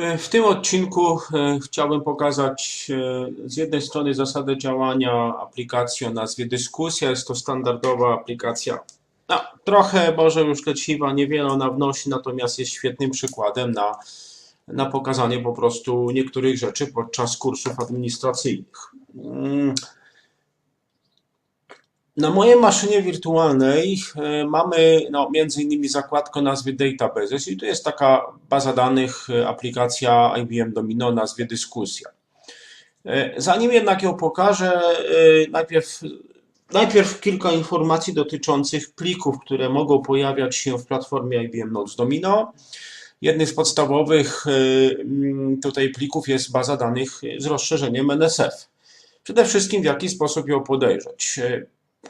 E, W tym odcinku e, chciałbym pokazać e, z jednej strony zasadę działania aplikacji o nazwie Dyskusja. Jest to standardowa aplikacja, no, trochę może już leciwa, niewiele ona wnosi, natomiast jest świetnym przykładem na, na pokazanie po prostu niektórych rzeczy podczas kursów administracyjnych. Na mojej maszynie wirtualnej e, mamy no, między innymi zakładkę o nazwie Databases i tu jest taka baza danych, e, aplikacja IBM Domino o nazwie Dyskusja. E, Zanim jednak ją pokażę, najpierw, najpierw kilka informacji dotyczących plików, które mogą pojawiać się w platformie IBM Notes Domino. Jednym z podstawowych tutaj plików jest baza danych z rozszerzeniem NSF. Przede wszystkim w jaki sposób ją podejrzeć.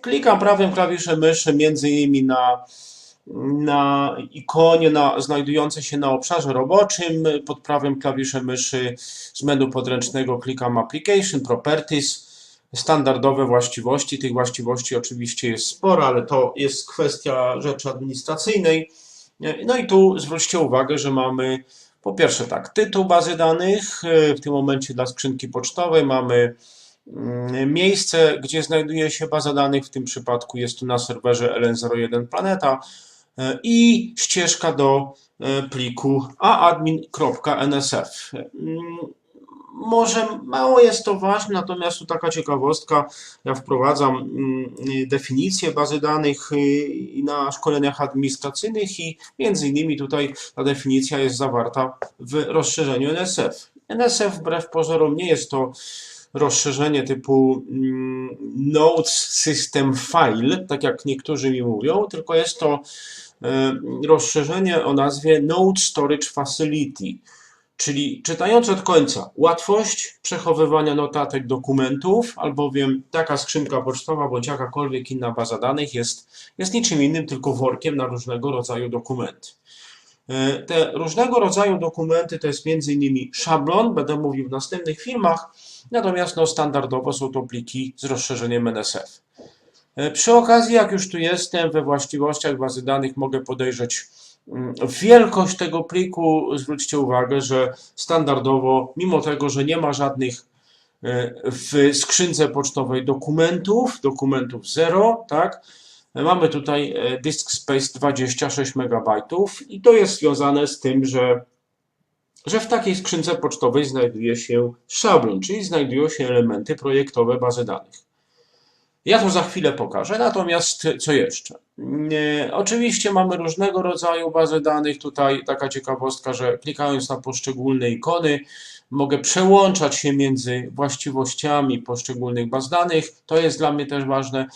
Klikam prawym klawiszem myszy między innymi na, na ikonie na, znajdującej się na obszarze roboczym. Pod prawym klawiszem myszy z menu podręcznego klikam Application, Properties, standardowe właściwości. Tych właściwości oczywiście jest sporo, ale to jest kwestia rzeczy administracyjnej. No i tu zwróćcie uwagę, że mamy po pierwsze tak, tytuł bazy danych, w tym momencie dla skrzynki pocztowej mamy Miejsce, gdzie znajduje się baza danych, w tym przypadku jest tu na serwerze LN01 Planeta e, i ścieżka do e, pliku aadmin.nsf. Mm, Może mało jest to ważne, natomiast tu taka ciekawostka, ja wprowadzam mm, definicję bazy danych y, na szkoleniach administracyjnych i między innymi tutaj ta definicja jest zawarta w rozszerzeniu NSF. NSF wbrew pozorom nie jest to rozszerzenie typu mm, Notes System File, tak jak niektórzy mi mówią, tylko jest to e, rozszerzenie o nazwie Note Storage Facility, czyli czytając od końca, łatwość przechowywania notatek dokumentów, albowiem taka skrzynka pocztowa bądź jakakolwiek inna baza danych jest, jest niczym innym, tylko workiem na różnego rodzaju dokumenty. E, Te różnego rodzaju dokumenty to jest innymi szablon, będę mówił w następnych filmach, natomiast no, standardowo są to pliki z rozszerzeniem NSF. E, Przy okazji, jak już tu jestem, we właściwościach bazy danych mogę podejrzeć mm, wielkość tego pliku. Zwróćcie uwagę, że standardowo, mimo tego, że nie ma żadnych e, w skrzynce pocztowej dokumentów, dokumentów 0, tak, Mamy tutaj e, disk space 26 MB i to jest związane z tym, że, że w takiej skrzynce pocztowej znajduje się szablon, czyli znajdują się elementy projektowe bazy danych. Ja to za chwilę pokażę, natomiast co jeszcze? Oczywiście mamy różnego rodzaju bazy danych. Tutaj taka ciekawostka, że klikając na poszczególne ikony, mogę przełączać się między właściwościami poszczególnych baz danych. To jest dla mnie też ważne.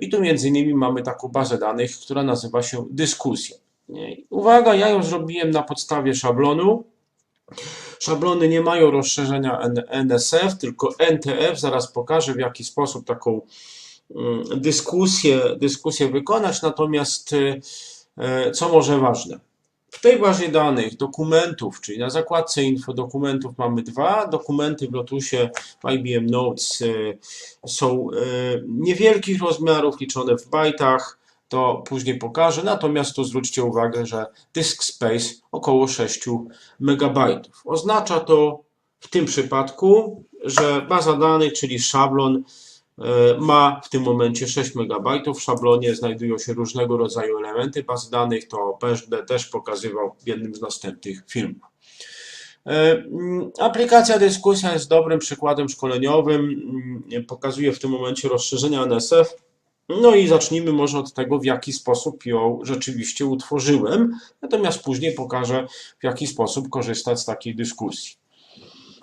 I tu między innymi mamy taką bazę danych, która nazywa się dyskusja. Uwaga, ja ją zrobiłem na podstawie szablonu. Szablony nie mają rozszerzenia NSF, tylko NTF. Zaraz pokażę, w jaki sposób taką dyskusję, dyskusję wykonać. Natomiast y, y, co może ważne? W tej bazie danych dokumentów, czyli na zakładce info dokumentów mamy dwa dokumenty w Lotusie w IBM Notes y, są niewielkich rozmiarów, liczone w bajtach, to później pokażę, natomiast tu zwróćcie uwagę, że disk space około 6 MB. Oznacza to w tym przypadku, że baza danych, czyli szablon ma w tym momencie 6 MB. W szablonie znajdują się różnego rodzaju elementy baz danych. To będę też pokazywał w jednym z następnych filmów. E, mm, Aplikacja Dyskusja jest dobrym przykładem szkoleniowym. Mm, Pokazuje w tym momencie rozszerzenia NSF. No i zacznijmy może od tego, w jaki sposób ją rzeczywiście utworzyłem. Natomiast później pokażę, w jaki sposób korzystać z takiej dyskusji.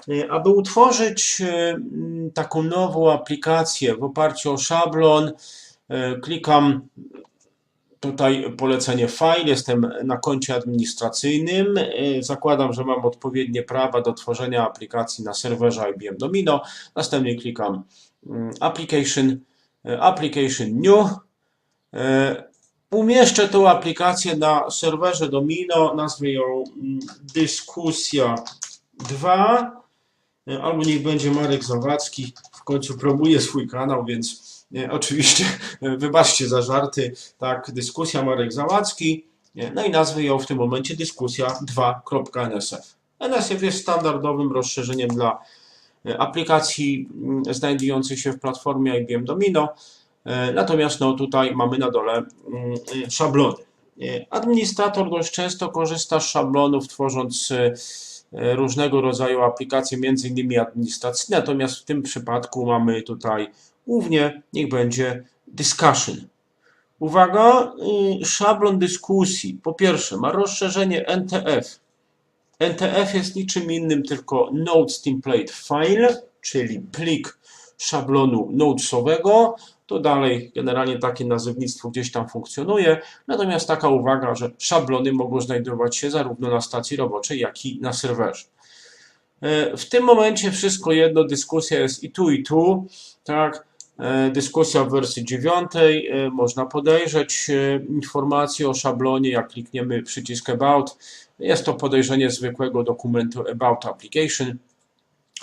E, Aby utworzyć e, taką nową aplikację w oparciu o szablon, e, klikam tutaj polecenie file, jestem na koncie administracyjnym, zakładam, że mam odpowiednie prawa do tworzenia aplikacji na serwerze IBM Domino, następnie klikam mm, application, application new, Umieszczę tą aplikację na serwerze Domino, nazwę ją mm, dyskusja 2, e, albo niech będzie Marek Zawadzki, w końcu promuje swój kanał, więc e, oczywiście e, wybaczcie za żarty, tak, dyskusja Marek Zawadzki, e, no i nazwę ją w tym momencie dyskusja 2.nsf. NSF jest standardowym rozszerzeniem dla e, aplikacji mm, znajdujących się w platformie IBM Domino. E, Natomiast no, tutaj mamy na dole mm, e, szablony. E, Administrator dość często korzysta z szablonów, tworząc e, e, różnego rodzaju aplikacje, między innymi administracyjne, natomiast w tym przypadku mamy tutaj głównie, niech będzie discussion. Uwaga, y, szablon dyskusji. Po pierwsze, ma rozszerzenie NTF. NTF jest niczym innym tylko Notes Template File, czyli plik szablonu notesowego. To dalej generalnie takie nazewnictwo gdzieś tam funkcjonuje. Natomiast taka uwaga, że szablony mogą znajdować się zarówno na stacji roboczej, jak i na serwerze. E, W tym momencie wszystko jedno, dyskusja jest i tu, i tu. Tak, E, dyskusja w wersji 9. e, Można podejrzeć informacje o szablonie, jak klikniemy przycisk About. Jest to podejrzenie zwykłego dokumentu About Application.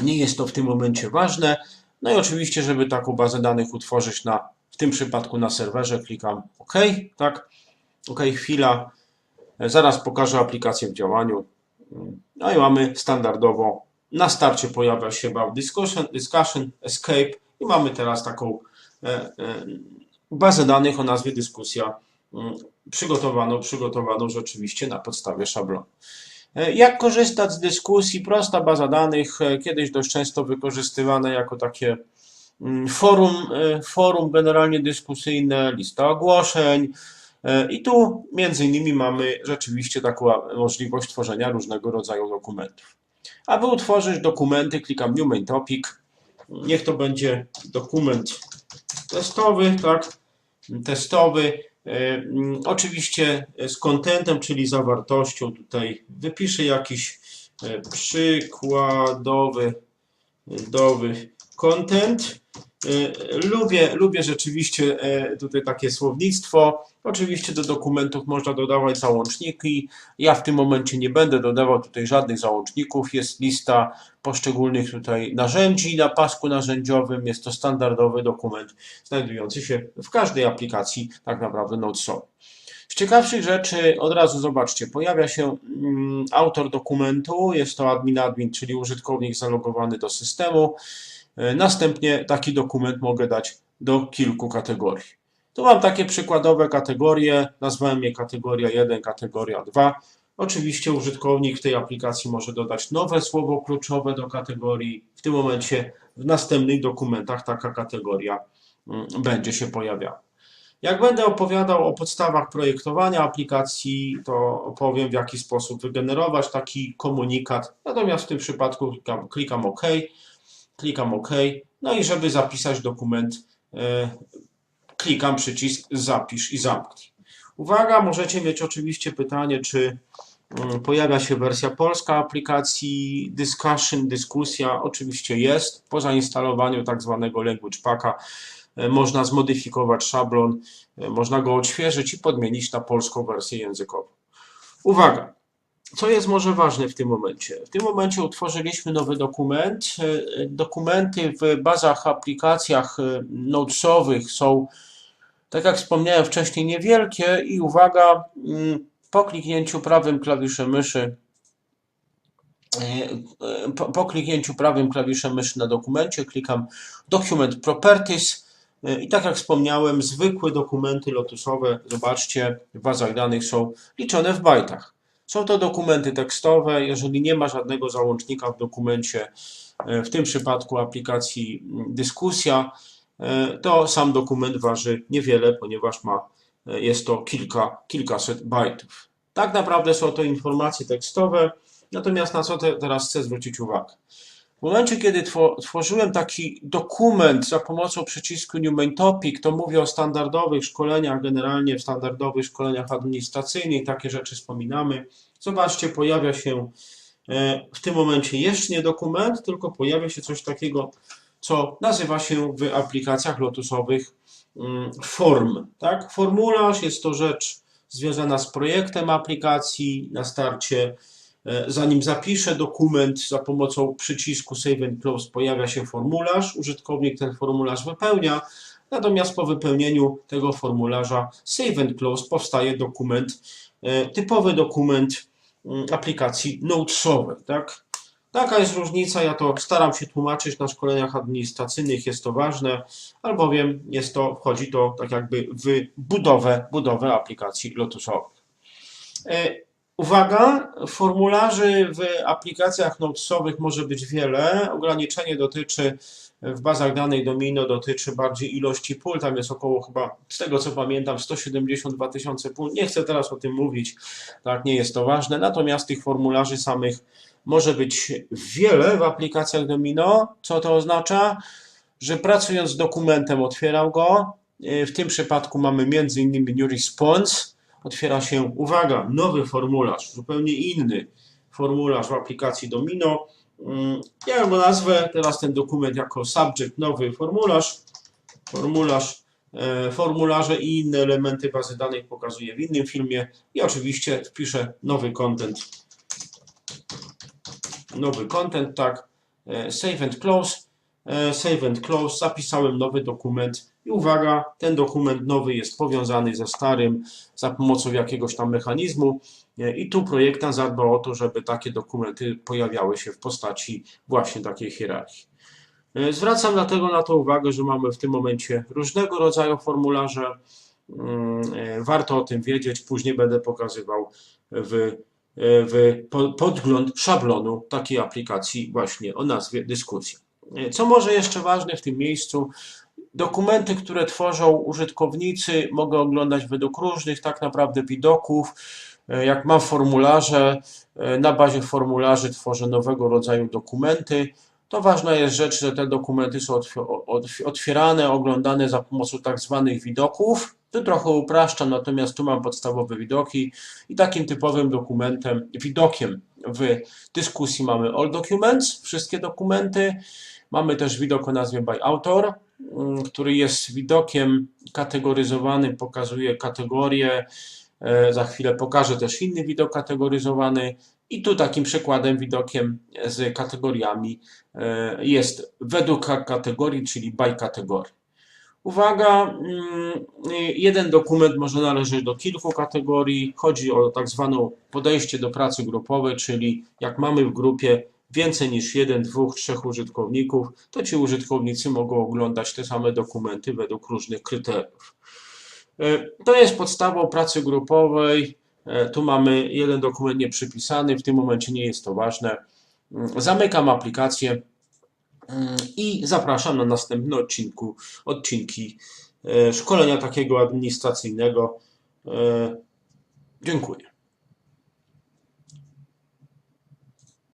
Nie jest to w tym momencie ważne. No i oczywiście, żeby taką bazę danych utworzyć na, w tym przypadku na serwerze, klikam OK, tak. OK, chwila. Zaraz pokażę aplikację w działaniu. No i mamy standardowo na starcie pojawia się about discussion, discussion escape i mamy teraz taką e, e, bazę danych o nazwie dyskusja mm, przygotowaną, przygotowaną rzeczywiście na podstawie szablonu. E, Jak korzystać z dyskusji? Prosta baza danych, e, kiedyś dość często wykorzystywane jako takie mm, forum, e, forum generalnie dyskusyjne, lista ogłoszeń. I tu między innymi mamy rzeczywiście taką możliwość tworzenia różnego rodzaju dokumentów. Aby utworzyć dokumenty, klikam New Main Topic. Niech to będzie dokument testowy, tak? Testowy. E, mm, Oczywiście z contentem, czyli zawartością. Tutaj wypiszę jakiś e, przykładowy dowy content. E, Lubię, lubię rzeczywiście e, tutaj takie słownictwo. Oczywiście do dokumentów można dodawać załączniki. Ja w tym momencie nie będę dodawał tutaj żadnych załączników. Jest lista poszczególnych tutaj narzędzi na pasku narzędziowym. Jest to standardowy dokument znajdujący się w każdej aplikacji tak naprawdę Notesowej. Z ciekawszych rzeczy od razu zobaczcie, pojawia się mm, autor dokumentu, jest to admin admin, czyli użytkownik zalogowany do systemu. E, Następnie taki dokument mogę dać do kilku kategorii. Tu mam takie przykładowe kategorie, nazwałem je kategoria 1, kategoria 2. Oczywiście użytkownik w tej aplikacji może dodać nowe słowo kluczowe do kategorii. W tym momencie w następnych dokumentach taka kategoria mm, będzie się pojawiała. Jak będę opowiadał o podstawach projektowania aplikacji, to opowiem w jaki sposób wygenerować taki komunikat. Natomiast w tym przypadku klikam, klikam OK, klikam OK. No i żeby zapisać dokument, e, klikam przycisk Zapisz i zamknij. Uwaga, możecie mieć oczywiście pytanie, czy mm, pojawia się wersja polska aplikacji Discussion, dyskusja. Oczywiście jest. Po zainstalowaniu tak zwanego Language Packa e, można zmodyfikować szablon, e, można go odświeżyć i podmienić na polską wersję językową. Uwaga, co jest może ważne w tym momencie? W tym momencie utworzyliśmy nowy dokument. E, Dokumenty w bazach, aplikacjach e, notesowych są, tak jak wspomniałem wcześniej, niewielkie i uwaga, mm, po kliknięciu prawym klawiszem myszy e, po, po kliknięciu prawym klawiszem myszy na dokumencie klikam Document Properties i tak jak wspomniałem, zwykłe dokumenty lotusowe, zobaczcie, w bazach danych są liczone w bajtach. Są to dokumenty tekstowe, jeżeli nie ma żadnego załącznika w dokumencie, e, w tym przypadku aplikacji mm, dyskusja, e, to sam dokument waży niewiele, ponieważ ma, e, jest to kilka, kilkaset bajtów. Tak naprawdę są to informacje tekstowe, natomiast na co te, teraz chcę zwrócić uwagę? W momencie, kiedy two, tworzyłem taki dokument za pomocą przycisku New Main Topic, to mówię o standardowych szkoleniach, generalnie w standardowych szkoleniach administracyjnych, takie rzeczy wspominamy. Zobaczcie, pojawia się e, w tym momencie jeszcze nie dokument, tylko pojawia się coś takiego, co nazywa się w aplikacjach lotusowych mm, form. Tak? Formularz jest to rzecz związana z projektem aplikacji na starcie. E, Zanim zapiszę dokument za pomocą przycisku Save and Close pojawia się formularz. Użytkownik ten formularz wypełnia. Natomiast po wypełnieniu tego formularza Save and Close powstaje dokument, e, typowy dokument mm, aplikacji notesowej, tak? Taka jest różnica, ja to staram się tłumaczyć na szkoleniach administracyjnych, jest to ważne, albowiem jest to, wchodzi to tak jakby w budowę, budowę aplikacji lotusowych. Uwaga, formularzy w aplikacjach notesowych może być wiele. Ograniczenie dotyczy w bazach danych Domino dotyczy bardziej ilości pól. Tam jest około chyba, z tego co pamiętam, 172 tysiące pól. Nie chcę teraz o tym mówić, tak, nie jest to ważne. Natomiast tych formularzy samych może być wiele w aplikacjach Domino. Co to oznacza? Że pracując z dokumentem otwieram go. W tym przypadku mamy m.in. New Response otwiera się, uwaga, nowy formularz, zupełnie inny formularz w aplikacji Domino. Mm, Ja go nazwę teraz ten dokument jako subject, nowy formularz. Formularz, e, formularze i inne elementy bazy danych pokazuję w innym filmie. I oczywiście wpiszę nowy content. Nowy content, tak. E, Save and close. E, Save and close. Zapisałem nowy dokument. I uwaga, ten dokument nowy jest powiązany ze starym za pomocą jakiegoś tam mechanizmu. E, I tu projektant zadbał o to, żeby takie dokumenty pojawiały się w postaci właśnie takiej hierarchii. E, Zwracam dlatego na to uwagę, że mamy w tym momencie różnego rodzaju formularze. Mm, e, Warto o tym wiedzieć. Później będę pokazywał w, w po- podgląd szablonu takiej aplikacji właśnie o nazwie dyskusja. Co może jeszcze ważne w tym miejscu? Dokumenty, które tworzą użytkownicy, mogę oglądać według różnych tak naprawdę widoków. E, Jak mam formularze, e, na bazie formularzy tworzę nowego rodzaju dokumenty. To ważna jest rzecz, że te dokumenty są otw- otw- otwierane, oglądane za pomocą tak zwanych widoków. Tu trochę upraszczam, natomiast tu mam podstawowe widoki i takim typowym dokumentem, widokiem w dyskusji mamy all documents, wszystkie dokumenty. Mamy też widok o nazwie by author, mm, który jest widokiem kategoryzowanym, pokazuje kategorie. Za chwilę pokażę też inny widok kategoryzowany. I tu takim przykładem, widokiem z kategoriami e, jest według kategorii, czyli by kategorii. Uwaga, mm, jeden dokument może należeć do kilku kategorii. Chodzi o tak zwane podejście do pracy grupowej, czyli jak mamy w grupie więcej niż jeden, dwóch, trzech użytkowników, to ci użytkownicy mogą oglądać te same dokumenty według różnych kryteriów. E, To jest podstawą pracy grupowej. E, Tu mamy jeden dokument nieprzypisany, w tym momencie nie jest to ważne. Mm, Zamykam aplikację mm, i zapraszam na następne odcinku, odcinki e, szkolenia takiego administracyjnego. Dziękuję.